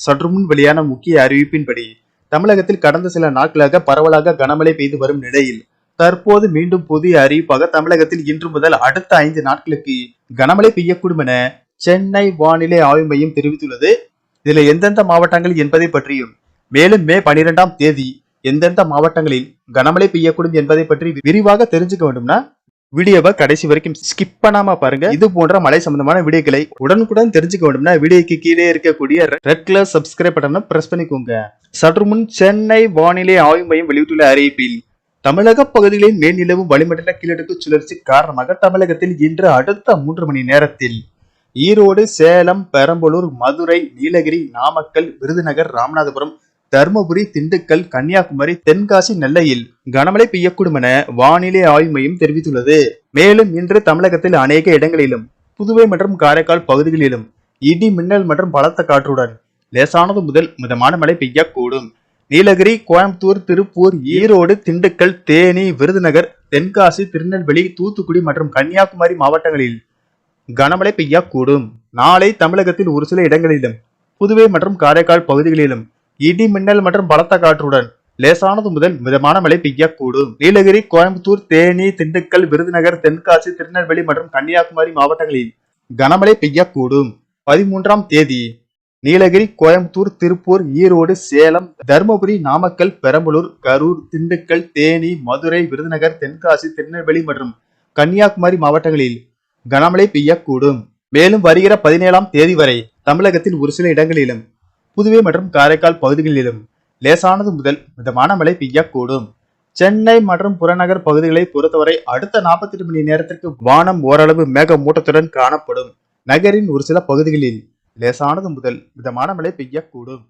சற்று முன் வெளியான முக்கிய அறிவிப்பின்படி தமிழகத்தில் கடந்த சில நாட்களாக பரவலாக கனமழை பெய்து வரும் நிலையில் தற்போது மீண்டும் புதிய அறிவிப்பாக தமிழகத்தில் இன்று முதல் அடுத்த ஐந்து நாட்களுக்கு கனமழை பெய்யக்கூடும் என சென்னை வானிலை ஆய்வு மையம் தெரிவித்துள்ளது. இதுல எந்தெந்த மாவட்டங்கள் என்பதை பற்றியும் மேலும் மே பனிரெண்டாம் தேதி எந்தெந்த மாவட்டங்களில் கனமழை பெய்யக்கூடும் என்பதை பற்றி விரிவாக தெரிஞ்சுக்க வேண்டும்னா வீடியோவை கடைசி வரைக்கும் ஸ்கிப் பண்ணாம பாருங்க. இது போன்ற மலை சம்பந்தமான வீடியோக்களை உடனுக்குடன் தெரிஞ்சுக்க வேண்டும்னா வீடியோக்கு கீழே இருக்கக்கூடிய ரெட் கலர் சப்ஸ்கிரைப் பட்டனை பிரஸ் பண்ணிக்கோங்க. சற்று முன் சென்னை வானிலை ஆய்வு மையம் வெளியிட்டுள்ள அறிவிப்பில் தமிழக பகுதிகளில் மேல் நிலவும் வளிமண்டல கீழடுக்கு சுழற்சி காரணமாக தமிழகத்தில் இன்று அடுத்த மூன்று மணி நேரத்தில் ஈரோடு சேலம் பெரம்பலூர் மதுரை நீலகிரி நாமக்கல் விருதுநகர் ராமநாதபுரம் தருமபுரி திண்டுக்கல் கன்னியாகுமரி தென்காசி நெல்லையில் கனமழை பெய்யக்கூடும் என வானிலை ஆய்வு மையம் தெரிவித்துள்ளது. மேலும் இன்று தமிழகத்தில் அநேக இடங்களிலும் புதுவை மற்றும் காரைக்கால் பகுதிகளிலும் இடி மின்னல் மற்றும் பலத்த காற்றுடன் லேசானது முதல் மிதமான மழை பெய்யக்கூடும். நீலகிரி கோயம்புத்தூர் திருப்பூர் ஈரோடு திண்டுக்கல் தேனி விருதுநகர் தென்காசி திருநெல்வேலி தூத்துக்குடி மற்றும் கன்னியாகுமரி மாவட்டங்களில் கனமழை பெய்யக்கூடும். நாளை தமிழகத்தில் ஒரு சில இடங்களிலும் புதுவை மற்றும் காரைக்கால் பகுதிகளிலும் இடி மின்னல் மற்றும் பலத்த காற்றுடன் லேசானது முதல் மிதமான மழை பெய்யக்கூடும். நீலகிரி கோயம்புத்தூர் தேனி திண்டுக்கல் விருதுநகர் தென்காசி திருநெல்வேலி மற்றும் கன்னியாகுமரி மாவட்டங்களில் கனமழை பெய்யக்கூடும். பதிமூன்றாம் தேதி நீலகிரி கோயம்புத்தூர் திருப்பூர் ஈரோடு சேலம் தருமபுரி நாமக்கல் பெரம்பலூர் கரூர் திண்டுக்கல் தேனி மதுரை விருதுநகர் தென்காசி திருநெல்வேலி மற்றும் கன்னியாகுமரி மாவட்டங்களில் கனமழை பெய்யக்கூடும். மேலும் வருகிற பதினேழாம் தேதி வரை தமிழகத்தின் ஒரு சில இடங்களிலும் புதுவை மற்றும் காரைக்கால் பகுதிகளிலும் லேசானது முதல் மிதமான மழை பெய்யக்கூடும். சென்னை மற்றும் புறநகர் பகுதிகளை பொறுத்தவரை அடுத்த நாற்பத்தி எட்டு மணி நேரத்திற்கு வானம் ஓரளவு மேகமூட்டத்துடன் காணப்படும். நகரின் ஒரு சில பகுதிகளில் லேசானது முதல் மிதமான மழை பெய்யக்கூடும்.